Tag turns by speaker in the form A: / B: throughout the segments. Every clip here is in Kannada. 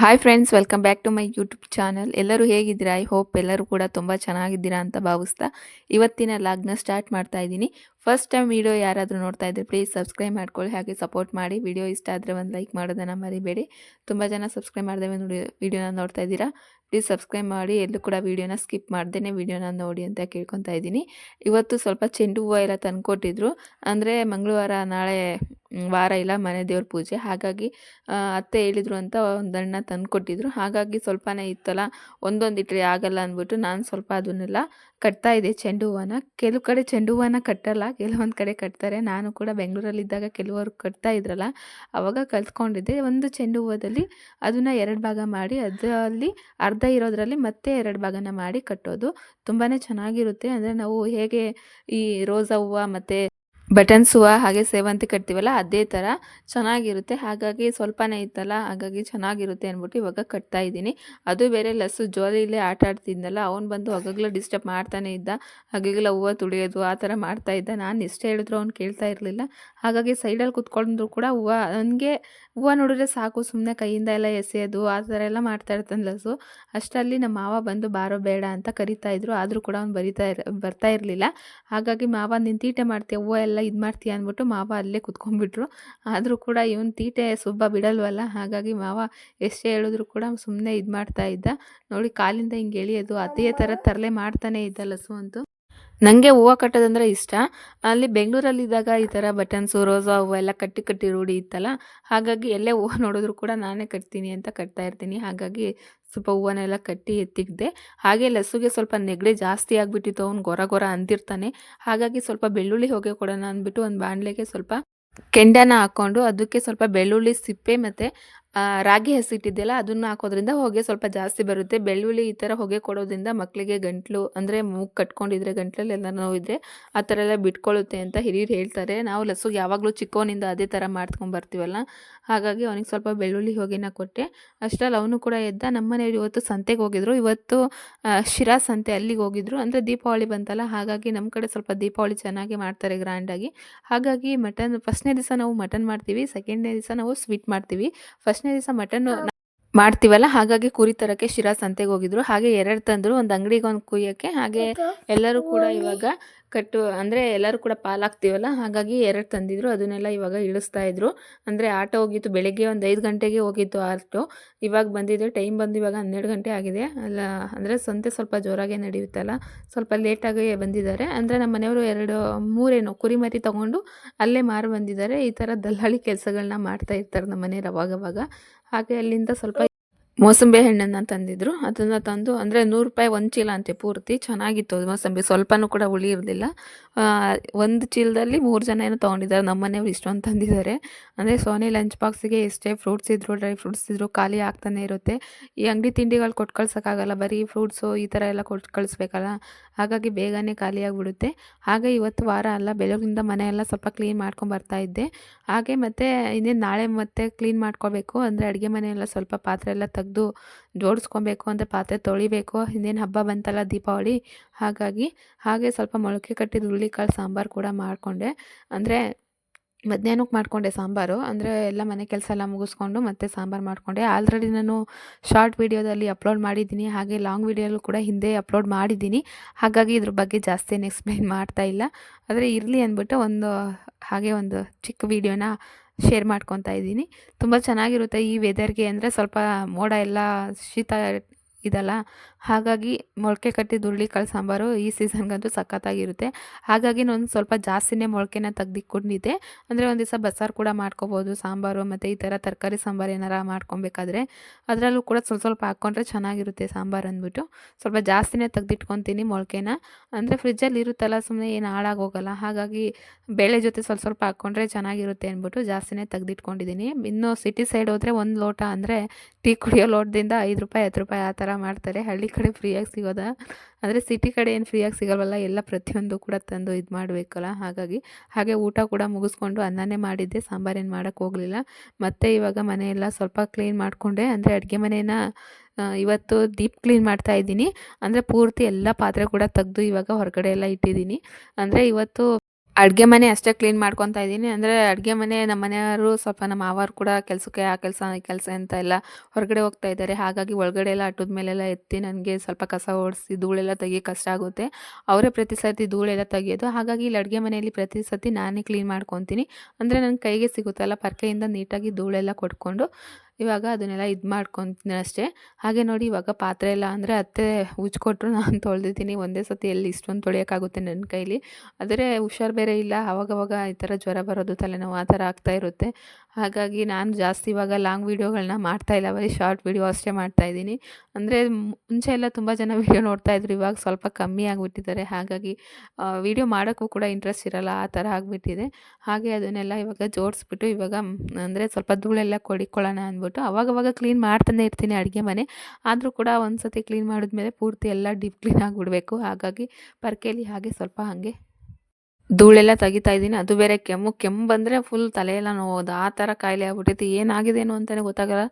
A: Hi friends welcome back to my YouTube channel ಎಲ್ಲರೂ ಹೇಗಿದ್ದೀರಾ? ಐ ಹೋಪ್ ಎಲ್ಲರೂ ಕೂಡ ತುಂಬ ಚೆನ್ನಾಗಿದ್ದೀರಾ ಅಂತ ಭಾವಿಸ್ತಾ ಇವತ್ತಿನ ಲಾಗ್ನ ಸ್ಟಾರ್ಟ್ ಮಾಡ್ತಾ ಇದ್ದೀನಿ. ಫಸ್ಟ್ ಟೈಮ್ ವಿಡಿಯೋ ಯಾರಾದರೂ ನೋಡ್ತಾ ಇದ್ದರೆ ಪ್ಲೀಸ್ ಸಬ್ಸ್ಕ್ರೈಬ್ ಮಾಡ್ಕೊಳ್ಳಿ, ಹಾಗೆ ಸಪೋರ್ಟ್ ಮಾಡಿ. ವಿಡಿಯೋ ಇಷ್ಟ ಆದರೆ ಒಂದು ಲೈಕ್ ಮಾಡೋದನ್ನು ಮರಿಬೇಡಿ. ತುಂಬ ಜನ ಸಬ್ಸ್ಕ್ರೈಬ್ ಮಾಡಿದೆ ನೋಡಿ ವೀಡಿಯೋನ ನೋಡ್ತಾ ಇದ್ದೀರಾ? ಪ್ಲೀಸ್ ಸಬ್ಸ್ಕ್ರೈಬ್ ಮಾಡಿ. ಎಲ್ಲೂ ಕೂಡ ವೀಡಿಯೋನ ಸ್ಕಿಪ್ ಮಾಡ್ದೇ ವೀಡಿಯೋನ ನೋಡಿ ಅಂತ ಕೇಳ್ಕೊತಾ ಇದ್ದೀನಿ. ಇವತ್ತು ಸ್ವಲ್ಪ ಚೆಂಡು ಹೂವು ಎಲ್ಲ ತಂದುಕೊಟ್ಟಿದ್ರು. ಅಂದರೆ ಮಂಗಳವಾರ ನಾಳೆ ವಾರ ಇಲ್ಲ ಮನೆ ದೇವ್ರ ಪೂಜೆ. ಹಾಗಾಗಿ ಅತ್ತೆ ಹೇಳಿದ್ರು ಅಂತ ಒಂದಣ್ಣ ತಂದು ಕೊಟ್ಟಿದ್ರು ಹಾಗಾಗಿ ಸ್ವಲ್ಪನೇ ಇತ್ತಲ್ಲ, ಒಂದೊಂದು ಇಟ್ಟರೆ ಆಗಲ್ಲ ಅಂದ್ಬಿಟ್ಟು ನಾನು ಸ್ವಲ್ಪ ಅದನ್ನೆಲ್ಲ ಕಟ್ತಾ ಇದೆ ಚೆಂಡು ಹೂವನ್ನ ಕೆಲವು ಕಡೆ ಚೆಂಡು ಹೂವನ್ನ ಕಟ್ಟಲ್ಲ, ಕೆಲವೊಂದು ಕಡೆ ಕಟ್ತಾರೆ. ನಾನು ಕೂಡ ಬೆಂಗಳೂರಲ್ಲಿದ್ದಾಗ ಕೆಲವರು ಕಟ್ತಾ ಇದ್ರಲ್ಲ, ಅವಾಗ ಕಲ್ತ್ಕೊಂಡಿದ್ದೆ. ಒಂದು ಚೆಂಡು ಹೂವದಲ್ಲಿ ಅದನ್ನು ಎರಡು ಭಾಗ ಮಾಡಿ, ಅದರಲ್ಲಿ ಅರ್ಧ ಇರೋದ್ರಲ್ಲಿ ಮತ್ತೆ ಎರಡು ಭಾಗನ ಮಾಡಿ ಕಟ್ಟೋದು. ತುಂಬಾ ಚೆನ್ನಾಗಿರುತ್ತೆ. ಅಂದರೆ ನಾವು ಹೇಗೆ ಈ ರೋಸಾ ಹೂವು ಮತ್ತು ಬಟನ್ಸ್ ಹೂವು ಹಾಗೆ ಸೇವಂತಿ ಕಟ್ತೀವಲ್ಲ, ಅದೇ ಥರ ಚೆನ್ನಾಗಿರುತ್ತೆ. ಹಾಗಾಗಿ ಸ್ವಲ್ಪನೇ ಇತ್ತಲ್ಲ, ಹಾಗಾಗಿ ಚೆನ್ನಾಗಿರುತ್ತೆ ಅಂದ್ಬಿಟ್ಟು ಇವಾಗ ಕಟ್ತಾ ಇದ್ದೀನಿ. ಅದು ಬೇರೆ ಲಸ್ಸು, ಜೋಲಿಲೇ ಆಟ ಆಡ್ತಿದ್ನಲ್ಲ, ಅವ್ನು ಬಂದು ಹಗಗ್ಲ ಡಿಸ್ಟರ್ಬ್ ಮಾಡ್ತಾನೆ ಇದ್ದ. ಹಾಗಾಗಲ ಹೂವು ತುಳಿಯೋದು, ಆ ಥರ ಮಾಡ್ತಾ ಇದ್ದ. ನಾನು ಇಷ್ಟ ಹೇಳಿದ್ರು ಅವ್ನು ಕೇಳ್ತಾ ಇರಲಿಲ್ಲ. ಹಾಗಾಗಿ ಸೈಡಲ್ಲಿ ಕೂತ್ಕೊಂಡ್ರು ಕೂಡ ಹೂವು ನನಗೆ ಹೂವು ನೋಡಿದ್ರೆ ಸಾಕು ಸುಮ್ಮನೆ ಕೈಯಿಂದ ಎಲ್ಲ ಎಸೆಯೋದು, ಆ ಥರ ಎಲ್ಲ ಮಾಡ್ತಾ ಇರ್ತಾನೆ ಸೊ ಅಷ್ಟರಲ್ಲಿ ನಮ್ಮ ಮಾವ ಬಂದು, ಬಾರೋ ಬೇಡ ಅಂತ ಕರಿತಾ ಇದ್ರು. ಆದರೂ ಕೂಡ ಅವ್ನು ಬರಿತಾ ಇರ, ಬರ್ತಾ ಇರಲಿಲ್ಲ. ಹಾಗಾಗಿ ಮಾವ ನಿನ್ನ ತೀಟೆ ಮಾಡ್ತೀಯ? ಹೂವು ಎಲ್ಲ ಇದು ಮಾಡ್ತೀಯ? ಅಂದ್ಬಿಟ್ಟು ಮಾವ ಅಲ್ಲೇ ಕುತ್ಕೊಂಡ್ಬಿಟ್ರು. ಆದರೂ ಕೂಡ ಇವನು ತೀಟೆ ಸುಬ್ಬ ಬಿಡಲ್ವಲ್ಲ? ಹಾಗಾಗಿ ಮಾವ ಎಷ್ಟೇ ಹೇಳಿದ್ರು ಕೂಡ ಸುಮ್ಮನೆ ಇದು ಮಾಡ್ತಾ ಇದ್ದ. ನೋಡಿ, ಕಾಲಿಂದ ಹಿಂಗೆ ಎಳಿಯೋದು, ಅದೇ ಥರ ತರಲೆ ಮಾಡ್ತಾನೆ ಇದ್ದ ಲಸು ಅಂತೂ. ನನಗೆ ಹೂವು ಕಟ್ಟೋದಂದ್ರೆ ಇಷ್ಟ. ಅಲ್ಲಿ ಬೆಂಗಳೂರಲ್ಲಿದ್ದಾಗ ಈ ಥರ ಬಟನ್ಸು ರೋಸಾ ಹೂವು ಎಲ್ಲ ಕಟ್ಟಿ ಕಟ್ಟಿ ರೂಢಿ ಇತ್ತಲ್ಲ, ಹಾಗಾಗಿ ಎಲ್ಲೇ ಹೂವು ನೋಡಿದ್ರು ಕೂಡ ನಾನೇ ಕಟ್ತೀನಿ ಅಂತ ಕಟ್ತಾ ಇರ್ತೀನಿ. ಹಾಗಾಗಿ ಸ್ವಲ್ಪ ಹೂವನ್ನೆಲ್ಲ ಕಟ್ಟಿ ಎತ್ತಿಕ್ದೆ ಹಾಗೆ ಲಸುಗೆ ಸ್ವಲ್ಪ ನೆಗಡಿ ಜಾಸ್ತಿ ಆಗಿಬಿಟ್ಟಿತ್ತು, ಅವ್ನು ಗೊರ ಗೊರ ಅಂದಿರ್ತಾನೆ. ಹಾಗಾಗಿ ಸ್ವಲ್ಪ ಬೆಳ್ಳುಳ್ಳಿ ಹೊಗೆ ಕೊಡೋಣ ಅಂದ್ಬಿಟ್ಟು ಒಂದು ಬಾಣಲೆಗೆ ಸ್ವಲ್ಪ ಕೆಂಡನ ಹಾಕ್ಕೊಂಡು, ಅದಕ್ಕೆ ಸ್ವಲ್ಪ ಬೆಳ್ಳುಳ್ಳಿ, ಸಿಪ್ಪೆ ಮತ್ತು ರಾಗಿ ಹಸಿಟ್ಟಿದ್ದೆಲ್ಲ ಅದನ್ನು ಹಾಕೋದ್ರಿಂದ ಹೊಗೆ ಸ್ವಲ್ಪ ಜಾಸ್ತಿ ಬರುತ್ತೆ. ಬೆಳ್ಳುಳ್ಳಿ ಈ ಥರ ಹೊಗೆ ಕೊಡೋದ್ರಿಂದ ಮಕ್ಕಳಿಗೆ ಗಂಟ್ಲು, ಅಂದರೆ ಮೂಗು ಕಟ್ಕೊಂಡಿದ್ರೆ ಗಂಟ್ಲಲ್ಲಿ ಎಲ್ಲ ನೋವಿದ್ರೆ ಆ ಥರ ಎಲ್ಲ ಬಿಟ್ಕೊಳ್ಳುತ್ತೆ ಅಂತ ಹಿರಿಯರು ಹೇಳ್ತಾರೆ. ನಾವು ಲಸುಗೆ ಯಾವಾಗಲೂ ಚಿಕ್ಕವನಿಂದ ಅದೇ ಥರ ಮಾಡ್ಕೊಂಡು ಬರ್ತೀವಲ್ಲ? ಹಾಗಾಗಿ ಅವನಿಗೆ ಸ್ವಲ್ಪ ಬೆಳ್ಳುಳ್ಳಿ ಹೊಗೆನ ಕೊಟ್ಟೆ. ಅಷ್ಟರಲ್ಲಿ ಅವನು ಕೂಡ ಎದ್ದ. ನಮ್ಮನೆಯವ್ರು ಇವತ್ತು ಸಂತೆಗೆ ಹೋಗಿದ್ರು. ಇವತ್ತು ಶಿರಾ ಸಂತೆ ಅಲ್ಲಿಗೆ ಹೋಗಿದ್ರು. ಅಂದರೆ ದೀಪಾವಳಿ ಬಂತಲ್ಲ, ಹಾಗಾಗಿ ನಮ್ಮ ಕಡೆ ಸ್ವಲ್ಪ ದೀಪಾವಳಿ ಚೆನ್ನಾಗಿ ಮಾಡ್ತಾರೆ ಗ್ರ್ಯಾಂಡಾಗಿ ಹಾಗಾಗಿ ಮಟನ್ ಫಸ್ಟ್ನೇ ದಿವಸ ನಾವು ಮಟನ್ ಮಾಡ್ತೀವಿ ಸೆಕೆಂಡ್ನೇ ದಿವಸ ನಾವು ಸ್ವೀಟ್ ಮಾಡ್ತೀವಿ. ಫಸ್ಟ್ನೇ ದಿವಸ ಮಟನ್ ಮಾಡ್ತೀವಲ್ಲ ಹಾಗಾಗಿ ಕುರಿ ತರಕ್ಕೆ ಶಿರಾ ಸಂತೆಗೆ ಹೋಗಿದ್ರು. ಹಾಗೆ ಎರಡು ತಂದ್ರು. ಒಂದು ಅಂಗಡಿಗೆ ಒಂದು ಕುಯ್ಯಕ್ಕೆ ಹಾಗೆ ಎಲ್ಲರೂ ಕೂಡ ಇವಾಗ ಕಟ್ಟು, ಅಂದರೆ ಎಲ್ಲರೂ ಕೂಡ ಪಾಲಾಗ್ತೀವಲ್ಲ? ಹಾಗಾಗಿ ಎರಡು ತಂದಿದ್ರು, ಅದನ್ನೆಲ್ಲ ಇವಾಗ ಇಳಿಸ್ತಾ ಇದ್ರು. ಅಂದರೆ ಆಟೋ ಹೋಗಿತ್ತು, ಬೆಳಗ್ಗೆ ಒಂದು ಐದು ಗಂಟೆಗೆ ಹೋಗಿತ್ತು ಆಟೋ. ಇವಾಗ ಬಂದಿದ್ದು ಟೈಮ್ ಬಂದು ಇವಾಗ ಹನ್ನೆರಡು ಗಂಟೆ ಆಗಿದೆ. ಅಲ್ಲ, ಅಂದರೆ ಸಂತೆ ಸ್ವಲ್ಪ ಜೋರಾಗೆ ನಡೆಯುತ್ತಲ್ಲ ಸ್ವಲ್ಪ ಲೇಟಾಗಿ ಬಂದಿದ್ದಾರೆ. ಅಂದರೆ ನಮ್ಮ ಮನೆಯವರು ಎರಡು, ಮೂರೇನು ಕುರಿಮರಿ ತೊಗೊಂಡು ಅಲ್ಲೇ ಮಾರು ಬಂದಿದ್ದಾರೆ. ಈ ಥರ ದಲ್ಲಾಳಿ ಕೆಲಸಗಳನ್ನ ಮಾಡ್ತಾ ಇರ್ತಾರೆ ನಮ್ಮ ಮನೆಯವ್ರು ಅವಾಗವಾಗ. ಹಾಗೆ ಅಲ್ಲಿಂದ ಸ್ವಲ್ಪ ಮೋಸಂಬಿ ಹಣ್ಣನ್ನು ತಂದಿದ್ರು. ಅದನ್ನು ತಂದು ಅಂದರೆ ನೂರು ರೂಪಾಯಿ ಒಂದು ಚೀಲ ಅಂತೆ ಪೂರ್ತಿ. ಚೆನ್ನಾಗಿತ್ತು ಮೋಸಂಬಿ. ಸ್ವಲ್ಪನೂ ಕೂಡ ಹುಳಿ ಇರಲಿಲ್ಲ ಒಂದು ಚೀಲದಲ್ಲಿ ಮೂರು ಜನ ಏನೋ ತೊಗೊಂಡಿದ್ದಾರೆ. ನಮ್ಮ ಇಷ್ಟೊಂದು ತಂದಿದ್ದಾರೆ. ಅಂದರೆ ಸೋನಿ ಲಂಚ್ ಬಾಕ್ಸಿಗೆ ಎಷ್ಟೇ ಫ್ರೂಟ್ಸ್ ಇದ್ರು ಡ್ರೈ ಫ್ರೂಟ್ಸ್ ಇದ್ರು ಖಾಲಿ ಆಗ್ತಾನೆ ಇರುತ್ತೆ. ಈ ಅಂಗಡಿ ತಿಂಡಿಗಳು ಕೊಟ್ಟು ಕಳ್ಸೋಕ್ಕಾಗಲ್ಲ. ಬರೀ ಫ್ರೂಟ್ಸು ಈ ಥರ ಎಲ್ಲ ಕೊಟ್ಟು ಕಳಿಸ್ಬೇಕಲ್ಲ. ಹಾಗಾಗಿ ಬೇಗನೆ ಖಾಲಿಯಾಗಿಬಿಡುತ್ತೆ ಹಾಗೆ ಇವತ್ತು ವಾರ ಅಲ್ಲ, ಬೆಳಗಿಂದ ಮನೆಯೆಲ್ಲ ಸ್ವಲ್ಪ ಕ್ಲೀನ್ ಮಾಡ್ಕೊಂಡು ಇದ್ದೆ. ಹಾಗೆ ಮತ್ತು ಇನ್ನೇನು ನಾಳೆ ಮತ್ತೆ ಕ್ಲೀನ್ ಮಾಡ್ಕೋಬೇಕು. ಅಂದರೆ ಅಡುಗೆ ಮನೆಯೆಲ್ಲ ಸ್ವಲ್ಪ ಪಾತ್ರೆ ಎಲ್ಲ ತೆಗ್ದು ಜೋಡಿಸ್ಕೊಬೇಕು ಅಂದರೆ ಪಾತ್ರೆ ತೊಳಿಬೇಕು. ಇನ್ನೇನು ಹಬ್ಬ ಬಂತಲ್ಲ ದೀಪಾವಳಿ. ಹಾಗಾಗಿ ಹಾಗೆ ಸ್ವಲ್ಪ ಮೊಳಕೆ ಕಟ್ಟಿದ ಹುರುಳಿಕಾಳು ಸಾಂಬಾರು ಕೂಡ ಮಾಡಿಕೊಂಡೆ. ಅಂದರೆ ಮಧ್ಯಾಹ್ನಕ್ಕೆ ಮಾಡಿಕೊಂಡೆ ಸಾಂಬಾರು. ಅಂದರೆ ಎಲ್ಲ ಮನೆ ಕೆಲಸ ಎಲ್ಲ ಮುಗಿಸ್ಕೊಂಡು ಮತ್ತೆ ಸಾಂಬಾರು ಮಾಡಿಕೊಂಡೆ. ಆಲ್ರೆಡಿ ನಾನು ಶಾರ್ಟ್ ವೀಡಿಯೋದಲ್ಲಿ ಅಪ್ಲೋಡ್ ಮಾಡಿದ್ದೀನಿ. ಹಾಗೆ ಲಾಂಗ್ ವೀಡಿಯೋಲ್ಲೂ ಕೂಡ ಹಿಂದೆ ಅಪ್ಲೋಡ್ ಮಾಡಿದ್ದೀನಿ. ಹಾಗಾಗಿ ಇದ್ರ ಬಗ್ಗೆ ಜಾಸ್ತಿ ಏನು ಎಕ್ಸ್ಪ್ಲೈನ್ ಮಾಡ್ತಾ ಇಲ್ಲ. ಆದರೆ ಇರಲಿ ಅಂದ್ಬಿಟ್ಟು ಒಂದು ಹಾಗೆ ಒಂದು ಚಿಕ್ಕ ವೀಡಿಯೋನ ಶೇರ್ ಮಾಡ್ಕೊತಾ ಇದ್ದೀನಿ. ತುಂಬ ಚೆನ್ನಾಗಿರುತ್ತೆ ಈ ವೆದರ್ಗೆ. ಅಂದರೆ ಸ್ವಲ್ಪ ಮೋಡ ಎಲ್ಲ ಶೀತ ಇದಲ್ಲ. ಹಾಗಾಗಿ ಮೊಳಕೆ ಕಟ್ಟಿದ ಹುರುಳಿಕಾಳು ಸಾಂಬಾರು ಈ ಸೀಸನ್ಗಂತೂ ಸಖತ್ತಾಗಿರುತ್ತೆ. ಹಾಗಾಗಿ ನಾನು ಸ್ವಲ್ಪ ಜಾಸ್ತಿನೇ ಮೊಳಕೆನ ತೆಗ್ದಿಕ್ಕೊಂಡಿದ್ದೆ ಅಂದರೆ ಒಂದು ದಿವಸ ಬಸ್ಸಾರು ಕೂಡ ಮಾಡ್ಕೋಬೋದು, ಸಾಂಬಾರು ಮತ್ತು ಈ ಥರ ತರಕಾರಿ ಸಾಂಬಾರು ಏನಾರ ಮಾಡ್ಕೊಬೇಕಾದ್ರೆ. ಅದರಲ್ಲೂ ಕೂಡ ಸ್ವಲ್ಪ ಸ್ವಲ್ಪ ಹಾಕ್ಕೊಂಡ್ರೆ ಚೆನ್ನಾಗಿರುತ್ತೆ ಸಾಂಬಾರು ಅಂದ್ಬಿಟ್ಟು. ಸ್ವಲ್ಪ ಜಾಸ್ತಿನೇ ತೆಗ್ದಿಟ್ಕೊತೀನಿ ಮೊಳಕೆನ. ಅಂದರೆ ಫ್ರಿಜ್ಜಲ್ಲಿ ಇರುತ್ತಲ್ಲ ಸುಮ್ಮನೆ ಏನು ಹಾಳಾಗೋಗಲ್ಲ. ಹಾಗಾಗಿ ಬೇಳೆ ಜೊತೆ ಸ್ವಲ್ಪ ಸ್ವಲ್ಪ ಹಾಕ್ಕೊಂಡ್ರೆ ಚೆನ್ನಾಗಿರುತ್ತೆ ಅಂದ್ಬಿಟ್ಟು ಜಾಸ್ತಿನೇ ತೆಗ್ದಿಟ್ಕೊಂಡಿದ್ದೀನಿ. ಇನ್ನು ಸಿಟಿ ಸೈಡ್ ಹೋದರೆ ಒಂದು ಲೋಟ ಅಂದರೆ ಟೀ ಕುಡಿಯೋ ಲೋಟದಿಂದ ಐದು ರೂಪಾಯಿ, ಹತ್ತು ರೂಪಾಯಿ ಆ ಥರ ಮಾಡ್ತಾರೆ. ಹಳ್ಳಿ ಕಡೆ ಫ್ರೀಯಾಗಿ ಸಿಗೋದ. ಅಂದರೆ ಸಿಟಿ ಕಡೆ ಏನು ಫ್ರೀಯಾಗಿ ಸಿಗಲ್ವಲ್ಲ, ಎಲ್ಲ ಪ್ರತಿಯೊಂದು ಕೂಡ ತಂದು ಇದು ಮಾಡಬೇಕಲ್ಲ. ಹಾಗಾಗಿ ಹಾಗೆ ಊಟ ಕೂಡ ಮುಗಿಸ್ಕೊಂಡು ಅನ್ನನೇ ಮಾಡಿದ್ದೆ. ಸಾಂಬಾರೇನು ಮಾಡೋಕ್ಕೆ ಹೋಗಲಿಲ್ಲ. ಮತ್ತು ಇವಾಗ ಮನೆಯೆಲ್ಲ ಸ್ವಲ್ಪ ಕ್ಲೀನ್ ಮಾಡಿಕೊಂಡೆ. ಅಂದರೆ ಅಡುಗೆ ಮನೇನ ಇವತ್ತು ದೀಪ್ ಕ್ಲೀನ್ ಮಾಡ್ತಾ ಇದ್ದೀನಿ. ಅಂದರೆ ಪೂರ್ತಿ ಎಲ್ಲ ಪಾತ್ರೆ ಕೂಡ ತೆಗೆದು ಇವಾಗ ಹೊರಗಡೆ ಎಲ್ಲ ಇಟ್ಟಿದ್ದೀನಿ. ಅಂದರೆ ಇವತ್ತು ಅಡುಗೆ ಮನೆ ಅಷ್ಟೇ ಕ್ಲೀನ್ ಮಾಡ್ಕೊತಾ ಇದ್ದೀನಿ. ಅಂದರೆ ಅಡುಗೆ ಮನೆ ನಮ್ಮ ಮನೆಯವರು ಸ್ವಲ್ಪ ನಮ್ಮ ಮಾವರು ಕೂಡ ಕೆಲಸಕ್ಕೆ ಆ ಕೆಲಸ, ಈ ಕೆಲಸ ಅಂತ ಎಲ್ಲ ಹೊರಗಡೆ ಹೋಗ್ತಾ ಇದ್ದಾರೆ. ಹಾಗಾಗಿ ಒಳಗಡೆ ಎಲ್ಲ ಅಟ್ಟದ ಮೇಲೆಲ್ಲ ಎತ್ತಿ ನನಗೆ ಸ್ವಲ್ಪ ಕಸ ಓಡಿಸಿ ಧೂಳೆಲ್ಲ ತೆಗಿಯೋಕೆ ಕಷ್ಟ ಆಗುತ್ತೆ. ಅವರೇ ಪ್ರತಿ ಸರ್ತಿ ಧೂಳೆಲ್ಲ ತೆಗಿಯೋದು. ಹಾಗಾಗಿ ಇಲ್ಲಿ ಅಡುಗೆ ಮನೆಯಲ್ಲಿ ಪ್ರತಿ ಸರ್ತಿ ನಾನೇ ಕ್ಲೀನ್ ಮಾಡ್ಕೊತೀನಿ. ಅಂದರೆ ನನ್ನ ಕೈಗೆ ಸಿಗುತ್ತಲ್ಲ, ಪರ್ಕೆಯಿಂದ ನೀಟಾಗಿ ಧೂಳೆಲ್ಲ ಕೊಟ್ಕೊಂಡು ಇವಾಗ ಅದನ್ನೆಲ್ಲ ಇದು ಮಾಡ್ಕೊತೀನಿ ಅಷ್ಟೇ. ಹಾಗೆ ನೋಡಿ ಇವಾಗ ಪಾತ್ರೆ ಎಲ್ಲ ಅಂದರೆ ಅತ್ತೆ ಉಜ್ಕೊಟ್ರು ನಾನು ತೊಳೆದಿದ್ದೀನಿ. ಒಂದೇ ಸತಿ ಎಲ್ಲಿ ಇಷ್ಟೊಂದು ತೊಳೆಯೋಕ್ಕಾಗುತ್ತೆ ನನ್ನ ಕೈಲಿ. ಆದರೆ ಹುಷಾರು ಬೇರೆ ಇಲ್ಲ. ಅವಾಗವಾಗ ಈ ಥರ ಜ್ವರ ಬರೋದು, ತಲೆನೋವು ಆ ಥರ ಆಗ್ತಾ ಇರುತ್ತೆ. ಹಾಗಾಗಿ ನಾನು ಜಾಸ್ತಿ ಇವಾಗ ಲಾಂಗ್ ವೀಡಿಯೋಗಳನ್ನ ಮಾಡ್ತಾಯಿಲ್ಲ ಬರೀ ಶಾರ್ಟ್ ವೀಡಿಯೋ ಅಷ್ಟೇ ಮಾಡ್ತಾಯಿದ್ದೀನಿ ಅಂದರೆ ಮುಂಚೆ ಎಲ್ಲ ತುಂಬ ಜನ ವೀಡಿಯೋ ನೋಡ್ತಾಯಿದ್ರು ಇವಾಗ ಸ್ವಲ್ಪ ಕಮ್ಮಿ ಆಗಿಬಿಟ್ಟಿದ್ದಾರೆ. ಹಾಗಾಗಿ ವೀಡಿಯೋ ಮಾಡೋಕ್ಕೂ ಕೂಡ ಇಂಟ್ರೆಸ್ಟ್ ಇರೋಲ್ಲ. ಆ ಥರ ಆಗಿಬಿಟ್ಟಿದೆ. ಹಾಗೆ ಅದನ್ನೆಲ್ಲ ಇವಾಗ ಜೋಡಿಸ್ಬಿಟ್ಟು ಇವಾಗ, ಅಂದರೆ ಸ್ವಲ್ಪ ಧೂಳೆಲ್ಲ ಕೊಡಿಕೊಳ್ಳೋಣ ಅಂದ್ಬಿಟ್ಟು ಅವಾಗವಾಗ ಕ್ಲೀನ್ ಮಾಡ್ತಾನೆ ಇರ್ತೀನಿ ಅಡುಗೆ ಮನೆ. ಆದರೂ ಕೂಡ ಒಂದು ಸತಿ ಕ್ಲೀನ್ ಮಾಡಿದ್ಮೇಲೆ ಪೂರ್ತಿ ಎಲ್ಲ ಡೀಪ್ ಕ್ಲೀನ್ ಆಗಿಬಿಡಬೇಕು ಹಾಗಾಗಿ ಪರ್ಕೆಯಲ್ಲಿ ಹಾಗೆ ಸ್ವಲ್ಪ ಹಾಗೆ ಧೂಳೆಲ್ಲ ತೆಗಿತಾ ಇದ್ದೀನಿ. ಅದು ಬೇರೆ ಕೆಮ್ಮು. ಕೆಮ್ಮು ಬಂದರೆ ಫುಲ್ ತಲೆಯೆಲ್ಲ ನೋವುದು. ಆ ಥರ ಕಾಯಿಲೆ ಆಗ್ಬಿಟ್ಟೈತಿ ಏನಾಗಿದೇನು ಅಂತಲೇ ಗೊತ್ತಾಗಲ್ಲ.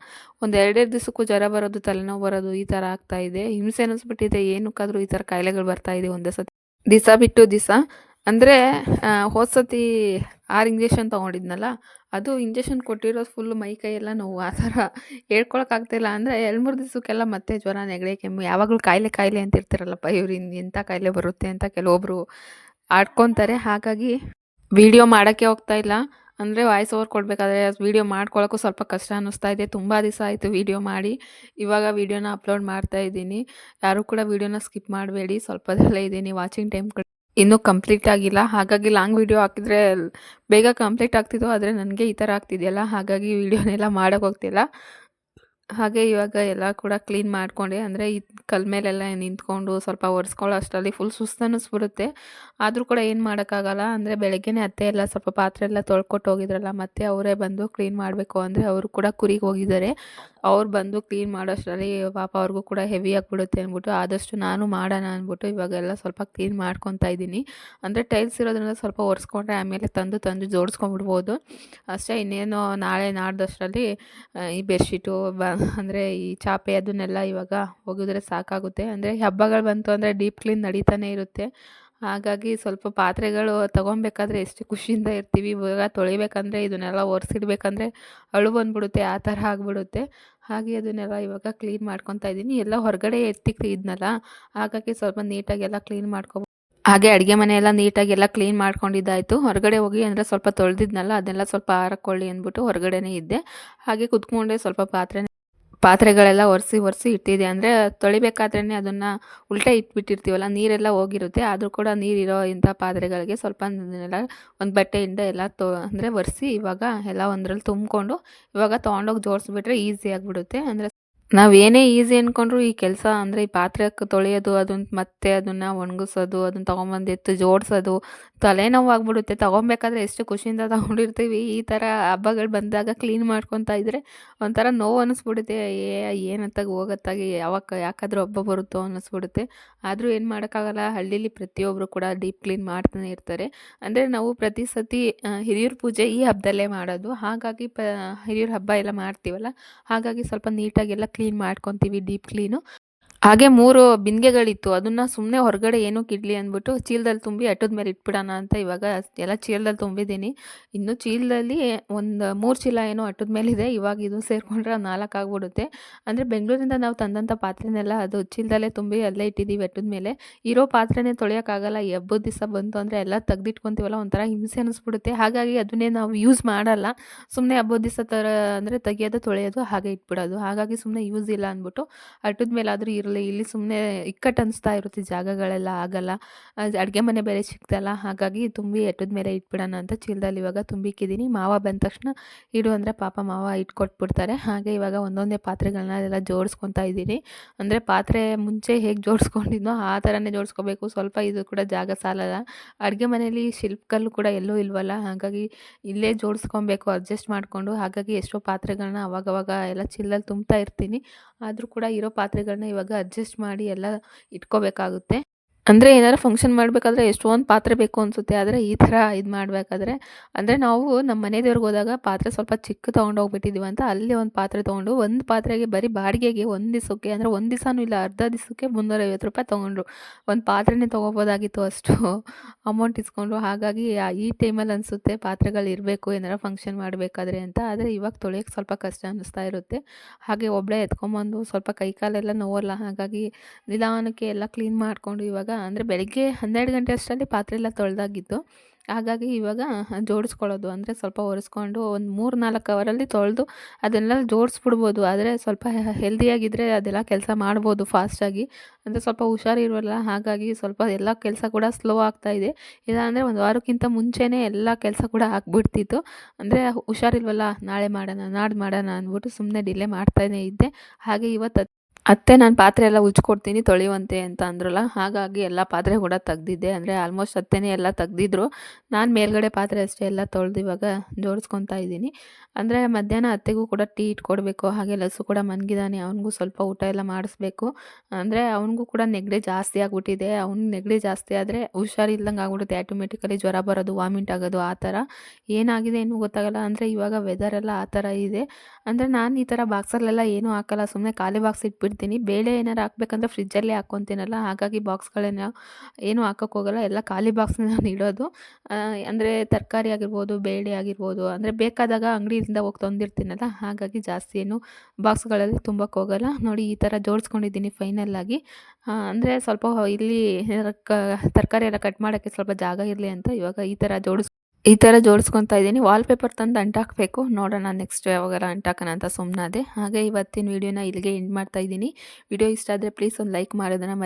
A: ಒಂದು ಎರಡೆರಡು ದಿವಸಕ್ಕೂ ಜ್ವರ ಬರೋದು, ತಲೆನೋವು ಬರೋದು ಈ ಥರ ಆಗ್ತಾ ಇದೆ. ಹಿಂಸೆ ಅನ್ನಿಸ್ಬಿಟ್ಟಿದೆ ಏನಕ್ಕಾದರೂ ಈ ಥರ ಕಾಯಿಲೆಗಳು ಬರ್ತಾ ಇದೆ ಒಂದೇ ಸತಿ. ದಿಸ ಬಿಟ್ಟು ದಿಸ. ಅಂದರೆ ಹೋದ ಆರು ಇಂಜೆಕ್ಷನ್ ತೊಗೊಂಡಿದ್ನಲ್ಲ, ಅದು ಇಂಜೆಕ್ಷನ್ ಕೊಟ್ಟಿರೋದು ಫುಲ್ ಮೈ ಕೈ ಎಲ್ಲ ನೋವು. ಆ ಥರ ಹೇಳ್ಕೊಳಕ್ಕಾಗ್ತಿಲ್ಲ ಅಂದರೆ ಎರಡು ಮೂರು ದಿವಸಕ್ಕೆಲ್ಲ ಮತ್ತೆ ಜ್ವರ, ನೆಗಡಿ, ಕೆಮ್ಮು, ಯಾವಾಗಲೂ ಕಾಯಿಲೆ ಕಾಯಿಲೆ ಅಂತ ಇರ್ತಿರಲ್ಲಪ್ಪ ಇವ್ರು ಎಂಥ ಕಾಯಿಲೆ ಬರುತ್ತೆ ಅಂತ ಕೆಲವೊಬ್ಬರು ಆಡ್ಕೊತಾರೆ. ಹಾಗಾಗಿ ವಿಡಿಯೋ ಮಾಡೋಕ್ಕೆ ಹೋಗ್ತಾ ಇಲ್ಲ. ಅಂದರೆ ವಾಯ್ಸ್ ಓವರ್ ಕೊಡಬೇಕಾದ್ರೆ ವೀಡಿಯೋ ಮಾಡ್ಕೊಳ್ಳೋಕ್ಕೂ ಸ್ವಲ್ಪ ಕಷ್ಟ ಅನ್ನಿಸ್ತಾ ಇದೆ. ತುಂಬ ದಿವಸ ಆಯಿತು ವೀಡಿಯೋ ಮಾಡಿ. ಇವಾಗ ವೀಡಿಯೋನ ಅಪ್ಲೋಡ್ ಮಾಡ್ತಾ ಇದ್ದೀನಿ. ಯಾರೂ ಕೂಡ ವೀಡಿಯೋನ ಸ್ಕಿಪ್ ಮಾಡಬೇಡಿ. ಸ್ವಲ್ಪದಲ್ಲೇ ಇದ್ದೀನಿ. ವಾಚಿಂಗ್ ಟೈಮ್ ಇನ್ನೂ ಕಂಪ್ಲೀಟ್ ಆಗಿಲ್ಲ. ಹಾಗಾಗಿ ಲಾಂಗ್ ವೀಡಿಯೋ ಹಾಕಿದರೆ ಬೇಗ ಕಂಪ್ಲೀಟ್ ಆಗ್ತಿದ್ದೋ ಆದರೆ ನನಗೆ ಈ ಥರ ಆಗ್ತಿದೆಯಲ್ಲ? ಹಾಗಾಗಿ ವೀಡಿಯೋನೆಲ್ಲ ಮಾಡೋಕ್ಕೆ ಹೋಗ್ತಿಲ್ಲ. ಹಾಗೆ ಇವಾಗ ಎಲ್ಲ ಕೂಡ ಕ್ಲೀನ್ ಮಾಡಿಕೊಂಡೆ. ಅಂದರೆ ಈ ಕಲ್ ಮೇಲೆಲ್ಲ ನಿಂತ್ಕೊಂಡು ಸ್ವಲ್ಪ ಒರೆಸ್ಕೊಳ್ಳೋ ಅಷ್ಟರಲ್ಲಿ ಫುಲ್ ಸುಸ್ತು ಅನ್ನಿಸ್ಬಿಡುತ್ತೆ. ಆದರೂ ಕೂಡ ಏನು ಮಾಡೋಕ್ಕಾಗಲ್ಲ. ಅಂದರೆ ಬೆಳಗ್ಗೆನೇ ಅತ್ತೆ ಎಲ್ಲ ಸ್ವಲ್ಪ ಪಾತ್ರೆ ಎಲ್ಲ ತೊಳ್ಕೊಟ್ಟು ಹೋಗಿದ್ರಲ್ಲ, ಮತ್ತೆ ಅವರೇ ಬಂದು ಕ್ಲೀನ್ ಮಾಡಬೇಕು ಅಂದರೆ ಅವರು ಕೂಡ ಕುರಿಗೆ ಹೋಗಿದ್ದಾರೆ. ಅವ್ರು ಬಂದು ಕ್ಲೀನ್ ಮಾಡೋಷ್ಟರಲ್ಲಿ ಪಾಪ ಅವ್ರಿಗೂ ಕೂಡ ಹೆವಿ ಆಗಿಬಿಡುತ್ತೆ ಅಂದ್ಬಿಟ್ಟು ಆದಷ್ಟು ನಾನು ಮಾಡೋಣ ಅಂದ್ಬಿಟ್ಟು ಇವಾಗೆಲ್ಲ ಸ್ವಲ್ಪ ಕ್ಲೀನ್ ಮಾಡ್ಕೊತಾ ಇದ್ದೀನಿ. ಅಂದರೆ ಟೈಲ್ಸ್ ಇರೋದ್ರಿಂದ ಸ್ವಲ್ಪ ಒರೆಸ್ಕೊಂಡ್ರೆ ಆಮೇಲೆ ತಂದು ತಂದು ಜೋಡಿಸ್ಕೊಂಡ್ಬಿಡ್ಬೋದು. ಅಷ್ಟೇ ಇನ್ನೇನು ನಾಳೆ ನಾಡ್ದಷ್ಟರಲ್ಲಿ ಈ ಬೆಡ್ಶೀಟು ಬ ಅಂದರೆ ಈ ಚಾಪೆ ಅದನ್ನೆಲ್ಲ ಇವಾಗ ಒಗೆದ್ರೆ ಸಾಕಾಗುತ್ತೆ. ಅಂದರೆ ಹಬ್ಬಗಳು ಬಂತು ಅಂದರೆ ಡೀಪ್ ಕ್ಲೀನ್ ನಡೀತಾನೆ ಇರುತ್ತೆ. ಹಾಗಾಗಿ ಸ್ವಲ್ಪ ಪಾತ್ರೆಗಳು ತೊಗೊಬೇಕಾದ್ರೆ ಎಷ್ಟು ಖುಷಿಯಿಂದ ಇರ್ತೀವಿ. ಇವಾಗ ತೊಳಿಬೇಕಂದ್ರೆ ಇದನ್ನೆಲ್ಲ ಒರೆಸಿಡ್ಬೇಕಂದ್ರೆ ಅಳು ಬಂದ್ಬಿಡುತ್ತೆ, ಆ ಥರ ಆಗಿಬಿಡುತ್ತೆ. ಹಾಗೆ ಅದನ್ನೆಲ್ಲ ಇವಾಗ ಕ್ಲೀನ್ ಮಾಡ್ಕೊತಾ ಇದ್ದೀನಿ. ಎಲ್ಲ ಹೊರಗಡೆ ಇದ್ನಲ್ಲ, ಹಾಗಾಗಿ ಸ್ವಲ್ಪ ನೀಟಾಗೆಲ್ಲ ಕ್ಲೀನ್ ಮಾಡ್ಕೊ ಹಾಗೆ ಅಡುಗೆ ಮನೆಯೆಲ್ಲ ನೀಟಾಗೆಲ್ಲ ಕ್ಲೀನ್ ಮಾಡ್ಕೊಂಡಿದ್ದಾಯಿತು. ಹೊರಗಡೆ ಹೋಗಿ ಅಂದರೆ ಸ್ವಲ್ಪ ತೊಳೆದಿದ್ನಲ್ಲ ಅದನ್ನೆಲ್ಲ ಸ್ವಲ್ಪ ಆರಕ್ಕೊಳ್ಳಿ ಅಂದ್ಬಿಟ್ಟು ಹೊರಗಡೆನೇ ಇದ್ದೆ. ಹಾಗೆ ಕುತ್ಕೊಂಡೆ ಸ್ವಲ್ಪ ಪಾತ್ರೆ ಪಾತ್ರೆಗಳೆಲ್ಲ ಒರೆಸಿ ಒರೆಸಿ ಇಟ್ಟಿದೆ. ಅಂದರೆ ತೊಳಿಬೇಕಾದ್ರೇ ಅದನ್ನು ಉಲ್ಟಾ ಇಟ್ಬಿಟ್ಟಿರ್ತೀವಲ್ಲ, ನೀರೆಲ್ಲ ಹೋಗಿರುತ್ತೆ. ಆದರೂ ಕೂಡ ನೀರಿರೋ ಇಂಥ ಪಾತ್ರೆಗಳಿಗೆ ಸ್ವಲ್ಪ ಅದನ್ನೆಲ್ಲ ಒಂದು ಬಟ್ಟೆಯಿಂದ ಎಲ್ಲ ತೊ, ಅಂದರೆ ಒರೆಸಿ ಇವಾಗ ಎಲ್ಲ ಒಂದರಲ್ಲಿ ತುಂಬಿಕೊಂಡು ಇವಾಗ ತೊಗೊಂಡೋಗಿ ಜೋಡಿಸ್ಬಿಟ್ರೆ ಈಸಿ ಆಗಿಬಿಡುತ್ತೆ. ಅಂದರೆ ಏನೇ ಈಸಿ ಅಂದ್ಕೊಂಡ್ರು ಈ ಕೆಲಸ, ಅಂದರೆ ಈ ಪಾತ್ರೆ ತೊಳೆಯೋದು, ಅದನ್ನ ಮತ್ತೆ ಅದನ್ನು ಒಣಗಿಸೋದು, ಅದನ್ನು ತೊಗೊಂಬಂದಿತ್ತು ಜೋಡಿಸೋದು ತಲೆನೋವು ಆಗ್ಬಿಡುತ್ತೆ ತೊಗೊಬೇಕಾದ್ರೆ ಎಷ್ಟು ಖುಷಿಯಿಂದ ತಗೊಂಡಿರ್ತೀವಿ. ಈ ಥರ ಹಬ್ಬಗಳು ಬಂದಾಗ ಕ್ಲೀನ್ ಮಾಡ್ಕೊತಾ ಇದ್ದರೆ ಒಂಥರ ನೋವು ಅನ್ನಿಸ್ಬಿಡುತ್ತೆ ಏ, ಏನಂತಾಗ ಹೋಗತ್ತಾಗಿ, ಯಾವಾಗ ಯಾಕಾದರೂ ಹಬ್ಬ ಬರುತ್ತೋ ಅನ್ನಿಸ್ಬಿಡುತ್ತೆ ಆದರೂ ಏನು ಮಾಡೋಕ್ಕಾಗಲ್ಲ. ಹಳ್ಳಿಲಿ ಪ್ರತಿಯೊಬ್ಬರು ಕೂಡ ಡೀಪ್ ಕ್ಲೀನ್ ಮಾಡ್ತಾನೆ ಇರ್ತಾರೆ. ಅಂದರೆ ನಾವು ಪ್ರತಿ ಸತಿ ಹಿರಿಯರ ಪೂಜೆ ಈ ಹಬ್ಬದಲ್ಲೇ ಮಾಡೋದು. ಹಾಗಾಗಿ ಪ, ಹಿರಿಯರ ಹಬ್ಬ ಎಲ್ಲ ಮಾಡ್ತೀವಲ್ಲ. ಹಾಗಾಗಿ ಸ್ವಲ್ಪ ನೀಟಾಗೆಲ್ಲ ಕ್ಲೀನ್ ಮಾಡ್ಕೊತೀವಿ ಡೀಪ್ ಕ್ಲೀನು ಹಾಗೆ ಮೂರು ಬಿಂದಿಗೆಗಳಿತ್ತು. ಅದನ್ನ ಸುಮ್ಮನೆ ಹೊರಗಡೆ ಏನೂ ಕಿಡ್ಲಿ ಅಂದ್ಬಿಟ್ಟು ಚೀಲದಲ್ಲಿ ತುಂಬಿ ಅಟ್ಟದ ಮೇಲೆ ಇಟ್ಬಿಡೋಣ ಅಂತ ಇವಾಗ ಎಲ್ಲ ಚೀಲದಲ್ಲಿ ತುಂಬಿದ್ದೀನಿ. ಇನ್ನು ಚೀಲದಲ್ಲಿ ಒಂದು ಮೂರು ಚೀಲ ಏನೋ ಅಟ್ಟದ ಮೇಲಿದೆ. ಇವಾಗ ಇದು ಸೇರಿಕೊಂಡ್ರೆ ನಾಲ್ಕು ಆಗ್ಬಿಡುತ್ತೆ. ಅಂದರೆ ಬೆಂಗಳೂರಿಂದ ನಾವು ತಂದಂಥ ಪಾತ್ರೆನೆಲ್ಲ ಅದು ಚೀಲದಲ್ಲೇ ತುಂಬಿ ಅಲ್ಲೇ ಇಟ್ಟಿದ್ದೀವಿ ಅಟ್ಟದ ಮೇಲೆ. ಇರೋ ಪಾತ್ರೆನೇ ತೊಳೆಯೋಕ್ಕಾಗಲ್ಲ. ಹಬ್ಬದ ದಿವಸ ಬಂತು ಅಂದರೆ ಎಲ್ಲ ತೆಗ್ದಿಟ್ಕೊತೀವಲ್ಲ, ಒಂಥರ ಹಿಂಸೆ ಅನ್ನಿಸ್ಬಿಡುತ್ತೆ ಹಾಗಾಗಿ ಅದನ್ನೇ ನಾವು ಯೂಸ್ ಮಾಡಲ್ಲ. ಸುಮ್ಮನೆ ಹಬ್ಬದ ದಿವಸ ಥರ ಅಂದರೆ ತೆಗಿಯೋದು, ತೊಳೆಯೋದು ಹಾಗೆ ಇಟ್ಬಿಡೋದು. ಹಾಗಾಗಿ ಸುಮ್ಮನೆ ಯೂಸ್ ಇಲ್ಲ ಅಂದ್ಬಿಟ್ಟು ಅಟ್ಟದ ಮೇಲಾದರೂ ಇರಲಿ. ಇಲ್ಲಿ ಸುಮ್ಮನೆ ಇಕ್ಕಟ್ಟು ಅನಿಸ್ತಾ ಇರುತ್ತೆ, ಜಾಗಗಳೆಲ್ಲ ಆಗಲ್ಲ. ಅಡುಗೆ ಮನೆ ಬೇರೆ ಸಿಕ್ತಲ್ಲ ಹಾಗಾಗಿ ತುಂಬಿ ಎಟ್ಟದ ಮೇಲೆ ಇಟ್ಬಿಡೋಣ ಅಂತ ಚೀಲದಲ್ಲಿ ಇವಾಗ ತುಂಬಿಕ್ಕಿದ್ದೀನಿ. ಮಾವ ಬಂದ ತಕ್ಷಣ ಇಡು ಅಂದರೆ ಪಾಪ ಮಾವ ಇಟ್ಕೊಟ್ಬಿಡ್ತಾರೆ. ಹಾಗೆ ಇವಾಗ ಒಂದೊಂದೇ ಪಾತ್ರೆಗಳನ್ನ ಎಲ್ಲ ಜೋಡಿಸ್ಕೊತಾ ಇದ್ದೀನಿ. ಅಂದರೆ ಪಾತ್ರೆ ಮುಂಚೆ ಹೇಗೆ ಜೋಡಿಸ್ಕೊಂಡಿದ್ನೋ ಆ ಥರನೇ ಜೋಡಿಸ್ಕೋಬೇಕು. ಸ್ವಲ್ಪ ಇದು ಕೂಡ ಜಾಗ ಸಾಲಲ್ಲ. ಅಡುಗೆ ಮನೆಯಲ್ಲಿ ಶಿಲ್ಪಕಲ್ಲು ಕೂಡ ಎಲ್ಲೂ ಇಲ್ವಲ್ಲ. ಹಾಗಾಗಿ ಇಲ್ಲೇ ಜೋಡಿಸ್ಕೊಬೇಕು, ಅಡ್ಜಸ್ಟ್ ಮಾಡಿಕೊಂಡು. ಹಾಗಾಗಿ ಎಷ್ಟೋ ಪಾತ್ರೆಗಳನ್ನ ಅವಾಗವಾಗ ಎಲ್ಲ ಚಿಲ್ಲಲ್ಲಿ ತುಂಬ್ತಾ ಇರ್ತೀನಿ. ಆದರೂ ಕೂಡ ಇರೋ ಪಾತ್ರೆಗಳನ್ನ ಇವಾಗ ಅಡ್ಜಸ್ಟ್ ಮಾಡಿ ಎಲ್ಲ ಇಟ್ಕೋಬೇಕಾಗುತ್ತೆ. ಅಂದರೆ ಏನಾದ್ರು ಫಂಕ್ಷನ್ ಮಾಡಬೇಕಾದ್ರೆ ಎಷ್ಟೊಂದು ಪಾತ್ರೆ ಬೇಕು ಅನಿಸುತ್ತೆ. ಆದರೆ ಈ ಥರ ಇದು ಮಾಡಬೇಕಾದ್ರೆ, ಅಂದರೆ ನಾವು ನಮ್ಮ ಮನೆ ದೇವ್ರಿಗೆ ಹೋದಾಗ ಪಾತ್ರೆ ಸ್ವಲ್ಪ ಚಿಕ್ಕ ತೊಗೊಂಡು ಹೋಗ್ಬಿಟ್ಟಿದ್ದೀವಿ ಅಂತ ಅಲ್ಲಿ ಒಂದು ಪಾತ್ರೆ ತೊಗೊಂಡು ಒಂದು ಪಾತ್ರೆಗೆ ಬರೀ ಬಾಡಿಗೆಗೆ ಒಂದು ದಿವಸಕ್ಕೆ, ಅಂದರೆ ಒಂದು ದಿವಸನೂ ಇಲ್ಲ, ಅರ್ಧ ದಿವಸಕ್ಕೆ ಮುನ್ನೂರೈವತ್ತು ರೂಪಾಯಿ ತೊಗೊಂಡ್ರು. ಒಂದು ಪಾತ್ರೆನೇ ತೊಗೋಬೋದಾಗಿತ್ತು ಅಷ್ಟು ಅಮೌಂಟ್ ಇಸ್ಕೊಂಡ್ರು ಹಾಗಾಗಿ ಈ ಟೈಮಲ್ಲಿ ಅನಿಸುತ್ತೆ ಪಾತ್ರೆಗಳು ಇರಬೇಕು, ಏನಾರು ಫಂಕ್ಷನ್ ಮಾಡಬೇಕಾದ್ರೆ ಅಂತ. ಆದರೆ ಇವಾಗ ತೊಳೆಯೋಕ್ಕೆ ಸ್ವಲ್ಪ ಕಷ್ಟ ಅನ್ನಿಸ್ತಾ ಇರುತ್ತೆ. ಹಾಗೆ ಒಬ್ಬಳೇ ಎತ್ಕೊಂಬಂದು ಸ್ವಲ್ಪ ಕೈ ಕಾಲೆಲ್ಲ ನೋವಲ್ಲ, ಹಾಗಾಗಿ ನಿಧಾನಕ್ಕೆ ಎಲ್ಲ ಕ್ಲೀನ್ ಮಾಡಿಕೊಂಡು ಇವಾಗ ಅಂದರೆ ಬೆಳಗ್ಗೆ ಹನ್ನೆರಡು ಗಂಟೆ ಅಷ್ಟರಲ್ಲಿ ಪಾತ್ರೆ ಎಲ್ಲ ತೊಳೆದಾಗಿತ್ತು. ಹಾಗಾಗಿ ಇವಾಗ ಜೋಡಿಸ್ಕೊಳ್ಳೋದು ಅಂದರೆ ಸ್ವಲ್ಪ ಒರೆಸ್ಕೊಂಡು ಒಂದು ಮೂರು ನಾಲ್ಕು ಅವರಲ್ಲಿ ತೊಳೆದು ಅದನ್ನೆಲ್ಲ ಜೋಡಿಸ್ಬಿಡ್ಬೋದು. ಆದರೆ ಸ್ವಲ್ಪ ಹೆಲ್ದಿಯಾಗಿದ್ದರೆ ಅದೆಲ್ಲ ಕೆಲಸ ಮಾಡ್ಬೋದು ಫಾಸ್ಟಾಗಿ ಅಂದರೆ ಸ್ವಲ್ಪ ಹುಷಾರಿರೋಲ್ಲ ಹಾಗಾಗಿ ಸ್ವಲ್ಪ ಎಲ್ಲ ಕೆಲಸ ಕೂಡ ಸ್ಲೋ ಆಗ್ತಾ ಆಗ್ತಾಯಿದೆ ಇಲ್ಲಾಂದರೆ ಒಂದು ವಾರಕ್ಕಿಂತ ಮುಂಚೆನೇ ಎಲ್ಲ ಕೆಲಸ ಕೂಡ ಆಗ್ಬಿಡ್ತಿತ್ತು. ಅಂದರೆ ಹುಷಾರಿಲ್ವಲ್ಲ ನಾಳೆ ಮಾಡೋಣ, ನಾಡ್ದು ಮಾಡೋಣ ಅಂದ್ಬಿಟ್ಟು ಸುಮ್ಮನೆ ಡಿಲೇ ಮಾಡ್ತಾನೇ ಇದ್ದೆ. ಹಾಗೆ ಇವತ್ತು ಅತ್ತೆ ನಾನು ಪಾತ್ರೆ ಎಲ್ಲ ಉಜ್ಕೊಡ್ತೀನಿ, ತೊಳೆಯುವಂತೆ ಅಂತ ಅಂದ್ರಲ್ಲ, ಹಾಗಾಗಿ ಎಲ್ಲ ಪಾತ್ರೆ ಕೂಡ ತೆಗ್ದಿದ್ದೆ. ಅಂದರೆ ಆಲ್ಮೋಸ್ಟ್ ಅತ್ತೆನೇ ಎಲ್ಲ ತೆಗ್ದಿದ್ರು. ನಾನು ಮೇಲ್ಗಡೆ ಪಾತ್ರೆ ಅಷ್ಟೇ ಎಲ್ಲ ತೊಳೆದು ಇವಾಗ ಜೋಡಿಸ್ಕೊತಾ ಇದ್ದೀನಿ. ಅಂದರೆ ಮಧ್ಯಾಹ್ನ ಅತ್ತೆಗೂ ಕೂಡ ಟೀ ಇಟ್ಕೊಡ್ಬೇಕು, ಹಾಗೆ ಲಸು ಕೂಡ ಮನ್ಗಿದ್ದಾನೆ ಅವನಿಗೂ ಸ್ವಲ್ಪ ಊಟ ಎಲ್ಲ ಮಾಡಿಸ್ಬೇಕು. ಅಂದರೆ ಅವನಿಗೂ ಕೂಡ ನೆಗಡಿ ಜಾಸ್ತಿ ಆಗಿಬಿಟ್ಟಿದೆ. ಅವ್ನಿಗೆ ನೆಗಡಿ ಜಾಸ್ತಿ ಆದರೆ ಹುಷಾರಿಲ್ದಂಗೆ ಆಗ್ಬಿಡುತ್ತೆ. ಆಟೋಮೆಟಿಕಲಿ ಜ್ವರ ಬರೋದು ವಾಮಿಟ್ ಆಗೋದು, ಆ ಥರ. ಏನಾಗಿದೆ ಏನೂ ಗೊತ್ತಾಗಲ್ಲ. ಅಂದರೆ ಇವಾಗ ವೆದರೆಲ್ಲ ಆ ಥರ ಇದೆ. ಅಂದರೆ ನಾನು ಈ ಥರ ಬಾಕ್ಸಲ್ಲೆಲ್ಲ ಏನೂ ಹಾಕಲ್ಲ. ಸುಮ್ಮನೆ ಖಾಲಿ ಬಾಕ್ಸ್ ಇಟ್ಬಿಡ್ತೀನಿ ಬೇಳೆ ಏನಾರು ಹಾಕ್ಬೇಕಂದ್ರೆ ಫ್ರಿಜ್ಜಲ್ಲೇ ಹಾಕ್ಕೊತೀನಲ್ಲ ಹಾಗಾಗಿ ಬಾಕ್ಸ್ಗಳನ್ನ ಏನು ಹೋಗಲ್ಲ. ಎಲ್ಲ ಖಾಲಿ ಬಾಕ್ಸ್ನ ನಾನು ಇಡೋದು. ಅಂದರೆ ತರಕಾರಿ ಆಗಿರ್ಬೋದು, ಬೇಳೆ ಆಗಿರ್ಬೋದು, ಅಂದರೆ ಬೇಕಾದಾಗ ಅಂಗಡಿಯಿಂದ ಹೋಗಿ ತಂದಿರ್ತೀನಲ್ಲ, ಹಾಗಾಗಿ ಜಾಸ್ತಿ ಏನು ಬಾಕ್ಸ್ಗಳಲ್ಲಿ ತುಂಬಕ್ಕೆ ಹೋಗಲ್ಲ. ನೋಡಿ ಈ ಥರ ಜೋಡಿಸ್ಕೊಂಡಿದ್ದೀನಿ ಫೈನಲ್ಲಾಗಿ ಅಂದರೆ ಸ್ವಲ್ಪ ಇಲ್ಲಿ ತರಕಾರಿ ಎಲ್ಲ ಕಟ್ ಮಾಡೋಕ್ಕೆ ಸ್ವಲ್ಪ ಜಾಗ ಇರಲಿ ಅಂತ ಇವಾಗ ಈ ಥರ ಜೋಡಿಸ್ ಈ ಥರ ಜೋಡಿಸ್ಕೊತಾ ಇದ್ದೀನಿ. ವಾಲ್ಪೇಪರ್ ತಂದು ಅಂಟಾಕಬೇಕು. ನೋಡೋಣ ನೆಕ್ಸ್ಟ್ ಯಾವಾಗಾರ ಅಂಟಾಕೋಣ ಅಂತ ಸುಮ್ಮನಾದೆ ಹಾಗೆ ಇವತ್ತಿನ ವೀಡಿಯೋನ ಇಲ್ಲಿಗೆ ಎಂಡ್ ಮಾಡ್ತಾ ಇದ್ದೀನಿ. ವಿಡಿಯೋ ಇಷ್ಟ ಆದರೆ ಪ್ಲೀಸ್ ಒಂದು ಲೈಕ್ ಮಾಡೋದನ್ನು